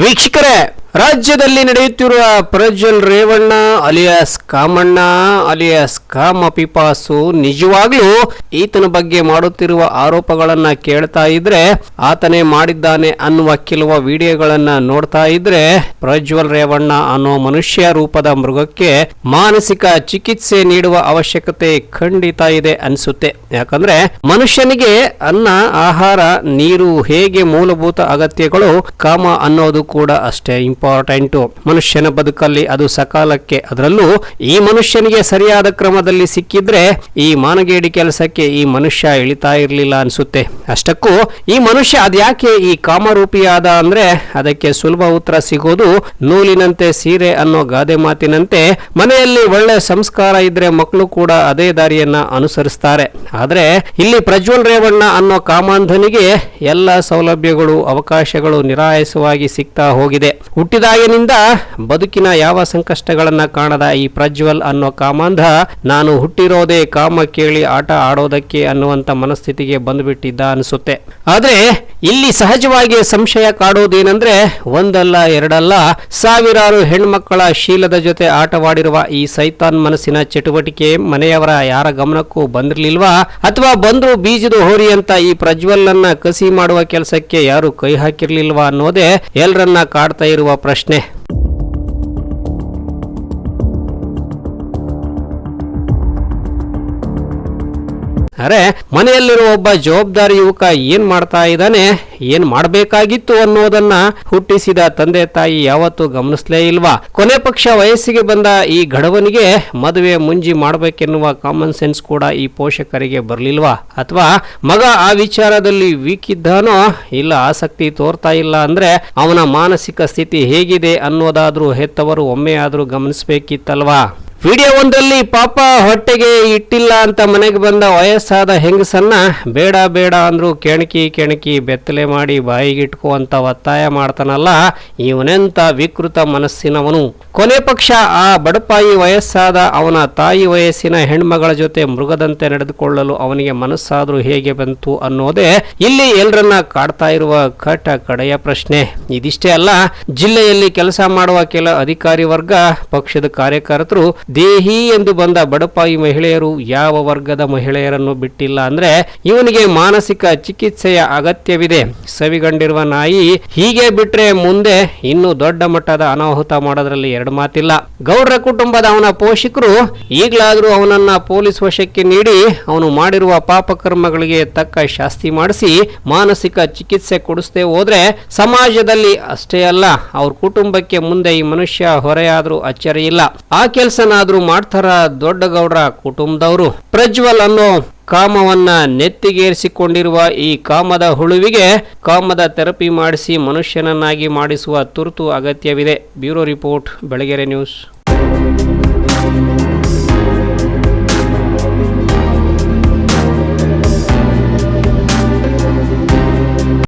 ವೀಕ್ಷಕರೇ ರಾಜ್ಯದಲ್ಲಿ ನಡೆಯುತ್ತಿರುವ ಪ್ರಜ್ವಲ್ ರೇವಣ್ಣ, ಅಲಿಯಾಸ್ ಕಾಮಣ್ಣ, ಅಲಿಯಾಸ್ ಕಾಮ ಪಿಪಾಸು ನಿಜವಾಗ್ಲೂ ಈತನ ಬಗ್ಗೆ ಮಾಡುತ್ತಿರುವ ಆರೋಪಗಳನ್ನ ಕೇಳ್ತಾ ಇದ್ರೆ, ಆತನೇ ಮಾಡಿದ್ದಾನೆ ಅನ್ನುವ ಕೆಲವು ವಿಡಿಯೋಗಳನ್ನ ನೋಡ್ತಾ ಇದ್ರೆ, ಪ್ರಜ್ವಲ್ ರೇವಣ್ಣ ಅನ್ನೋ ಮನುಷ್ಯ ರೂಪದ ಮೃಗಕ್ಕೆ ಮಾನಸಿಕ ಚಿಕಿತ್ಸೆ ನೀಡುವ ಅವಶ್ಯಕತೆ ಖಂಡಿತ ಇದೆ ಅನ್ಸುತ್ತೆ. ಯಾಕಂದ್ರೆ ಮನುಷ್ಯನಿಗೆ ಅನ್ನ, ಆಹಾರ, ನೀರು ಹೇಗೆ ಮೂಲಭೂತ ಅಗತ್ಯಗಳು ಕಾಮ ಅನ್ನೋದು ಕೂಡ ಅಷ್ಟೇ ಇಂಪಾರ್ಟೆಂಟ್. ಮನುಷ್ಯನ ಬದುಕಲ್ಲಿ ಅದು ಸಕಾಲಕ್ಕೆ. ಅದರಲ್ಲೂ ಈ ಮನುಷ್ಯನಿಗೆ ಸರಿಯಾದ ಕ್ರಮದಲ್ಲಿ ಸಿಕ್ಕಿದ್ರೆ ಈ ಮಾನಗೇಡಿ ಕೆಲಸಕ್ಕೆ ಈ ಮನುಷ್ಯ ಇಳಿತಾ ಇರಲಿಲ್ಲ ಅನ್ಸುತ್ತೆ. ಅಷ್ಟಕ್ಕೂ ಈ ಮನುಷ್ಯ ಅದ್ಯಾಕೆ ಈ ಕಾಮರೂಪಿಯಾದ ಅಂದ್ರೆ ಅದಕ್ಕೆ ಸುಲಭ ಉತ್ತರ ಸಿಗೋದು ನೂಲಿನಂತೆ ಸೀರೆ ಅನ್ನೋ ಗಾದೆ ಮಾತಿನಂತೆ. ಮನೆಯಲ್ಲಿ ಒಳ್ಳೆ ಸಂಸ್ಕಾರ ಇದ್ರೆ ಮಕ್ಕಳು ಕೂಡ ಅದೇ ದಾರಿಯನ್ನ ಅನುಸರಿಸ್ತಾರೆ. ಆದ್ರೆ ಇಲ್ಲಿ ಪ್ರಜ್ವಲ್ ರೇವಣ್ಣ ಅನ್ನೋ ಕಾಮಾಂಧನಿಗೆ ಎಲ್ಲ ಸೌಲಭ್ಯಗಳು, ಅವಕಾಶಗಳು ನಿರಾಯಸವಾಗಿ ಸಿಗ್ತಾ ಹೋಗಿದೆ. ಹುಟ್ಟಿದಾಗಿನಿಂದ ಬದುಕಿನ ಯಾವ ಸಂಕಷ್ಟಗಳನ್ನ ಕಾಣದ ಈ ಪ್ರಜ್ವಲ್ ಅನ್ನೋ ಕಾಮಾಂಧ, ನಾನು ಹುಟ್ಟಿರೋದೇ ಕಾಮ ಕೇಳಿ ಆಟ ಆಡೋದಕ್ಕೆ ಅನ್ನುವಂತ ಮನಸ್ಥಿತಿಗೆ ಬಂದುಬಿಟ್ಟಿದ್ದ ಅನಿಸುತ್ತೆ. ಆದ್ರೆ ಇಲ್ಲಿ ಸಹಜವಾಗಿ ಸಂಶಯ ಕಾಡೋದೇನೆಂದ್ರೆ ಒಂದಲ್ಲ, ಎರಡಲ್ಲ, ಸಾವಿರಾರು ಹೆಣ್ಮಕ್ಕಳ ಶೀಲದ ಜೊತೆ ಆಟವಾಡಿರುವ ಈ ಸೈತಾನ್ ಮನಸ್ಸಿನ ಚಟುವಟಿಕೆ ಮನೆಯವರ ಯಾರ ಗಮನಕ್ಕೂ ಬಂದಿರ್ಲಿಲ್ವಾ? ಅಥವಾ ಬಂದ್ರು ಬೀಜದ ಹೋರಿ ಅಂತ ಈ ಪ್ರಜ್ವಲ್ ಅನ್ನ ಕಸಿ ಮಾಡುವ ಕೆಲಸಕ್ಕೆ ಯಾರು ಕೈ ಹಾಕಿರ್ಲಿಲ್ವಾ ಅನ್ನೋದೇ ಎಲ್ಲರನ್ನ ಕಾಡ್ತಾ ಇರುವ ಪ್ರಶ್ನೆ ಅರೆ, ಮನೆಯಲ್ಲಿರುವ ಒಬ್ಬ ಜವಾಬ್ದಾರಿ ಯುವಕ ಏನ್ ಮಾಡ್ತಾ ಇದ್ದಾನೆ, ಏನ್ ಮಾಡಬೇಕಾಗಿತ್ತು ಅನ್ನೋದನ್ನ ಹುಟ್ಟಿಸಿದ ತಂದೆ ತಾಯಿ ಯಾವತ್ತೂ ಗಮನಿಸ್ಲೇ ಇಲ್ವಾ? ಕೊನೆ ಪಕ್ಷ ವಯಸ್ಸಿಗೆ ಬಂದ ಈ ಗಡವನಿಗೆ ಮದುವೆ ಮುಂಜಿ ಮಾಡಬೇಕೆನ್ನುವ ಕಾಮನ್ ಸೆನ್ಸ್ ಕೂಡ ಈ ಪೋಷಕರಿಗೆ ಬರಲಿಲ್ವಾ? ಅಥವಾ ಮಗ ಆ ವಿಚಾರದಲ್ಲಿ ವೀಕ್ ಇದ್ದಾನೋ ಇಲ್ಲ ಆಸಕ್ತಿ ತೋರ್ತಾ ಇಲ್ಲ ಅಂದ್ರೆ ಅವನ ಮಾನಸಿಕ ಸ್ಥಿತಿ ಹೇಗಿದೆ ಅನ್ನೋದಾದ್ರೂ ಹೆತ್ತವರು ಒಮ್ಮೆ ಆದ್ರೂ ಗಮನಿಸ್ಬೇಕಿತ್ತಲ್ವಾ? ವಿಡಿಯೋ ಒಂದರಲ್ಲಿ ಪಾಪ ಹೊಟ್ಟೆಗೆ ಇಟ್ಟಿಲ್ಲ ಅಂತ ಮನೆಗೆ ಬಂದ ವಯಸ್ಸಾದ ಹೆಂಗಸನ್ನ ಬೇಡ ಬೇಡ ಅಂದ್ರು ಕೆಣಕಿ ಕೆಣಕಿ ಬೆತ್ತಲೆ ಮಾಡಿ ಬಾಯಿಗಿಟ್ಕೋ ಅಂತ ಒತ್ತಾಯ ಮಾಡ್ತಾನಲ್ಲ, ಇವನೆಂತ ವಿಕೃತ ಮನಸ್ಸಿನವನು. ಕೊನೆ ಪಕ್ಷ ಆ ಬಡಪಾಯಿ ವಯಸ್ಸಾದ ಅವನ ತಾಯಿ ವಯಸ್ಸಿನ ಹೆಣ್ಮಗಳ ಜೊತೆ ಮೃಗದಂತೆ ನಡೆದುಕೊಳ್ಳಲು ಅವನಿಗೆ ಮನಸ್ಸಾದ್ರೂ ಹೇಗೆ ಬಂತು ಅನ್ನೋದೇ ಇಲ್ಲಿ ಎಲ್ಲರನ್ನ ಕಾಡ್ತಾ ಇರುವ ಕಟ ಕಡೆಯ ಪ್ರಶ್ನೆ. ಇದಿಷ್ಟೇ ಅಲ್ಲ, ಜಿಲ್ಲೆಯಲ್ಲಿ ಕೆಲಸ ಮಾಡುವ ಕೆಲ ಅಧಿಕಾರಿ ವರ್ಗ, ಪಕ್ಷದ ಕಾರ್ಯಕರ್ತರು ದೇಹಿ ಎಂದು ಬಂದ ಬಡಪಾಯಿ ಮಹಿಳೆಯರು ಯಾವ ವರ್ಗದ ಮಹಿಳೆಯರನ್ನು ಬಿಟ್ಟಿಲ್ಲ ಅಂದ್ರೆ ಇವನಿಗೆ ಮಾನಸಿಕ ಚಿಕಿತ್ಸೆಯ ಅಗತ್ಯವಿದೆ. ಸವಿಗಂಡಿರುವ ನಾಯಿ ಹೀಗೆ ಬಿಟ್ರೆ ಮುಂದೆ ಇನ್ನು ದೊಡ್ಡ ಮಟ್ಟದ ಅನಾಹುತ ಮಾಡೋದ್ರಲ್ಲಿ ಎರಡು ಮಾತಿಲ್ಲ. ಗೌಡ್ರ ಕುಟುಂಬದ ಅವನ ಪೋಷಕರು ಈಗಲಾದರೂ ಅವನನ್ನ ಪೊಲೀಸ್ ವಶಕ್ಕೆ ನೀಡಿ ಅವನು ಮಾಡಿರುವ ಪಾಪಕರ್ಮಗಳಿಗೆ ತಕ್ಕ ಶಾಸ್ತಿ ಮಾಡಿಸಿ ಮಾನಸಿಕ ಚಿಕಿತ್ಸೆ ಕೊಡಿಸದೆ ಹೋದ್ರೆ ಸಮಾಜದಲ್ಲಿ ಅಷ್ಟೇ ಅಲ್ಲ, ಅವ್ರ ಕುಟುಂಬಕ್ಕೆ ಮುಂದೆ ಈ ಮನುಷ್ಯ ಹೊರೆಯಾದ್ರೂ ಅಚ್ಚರಿ ಇಲ್ಲ ಆ ಕೆಲಸನಾದ್ರೂ ಮಾಡ್ತಾರ ದೊಡ್ಡ ಗೌಡ್ರ ಕುಟುಂಬದವರು. ಪ್ರಜ್ವಲ್ ಅನ್ನೋ ಕಾಮವನ್ನ ನೆತ್ತಿಗೇರಿಸಿಕೊಂಡಿರುವ ಈ ಕಾಮದ ಹುಳುವಿಗೆ ಕಾಮದ ಥೆರಪಿ ಮಾಡಿಸಿ ಮನುಷ್ಯನನ್ನಾಗಿ ಮಾಡಿಸುವ ತುರ್ತು ಅಗತ್ಯವಿದೆ. Bureau report, Belagere news.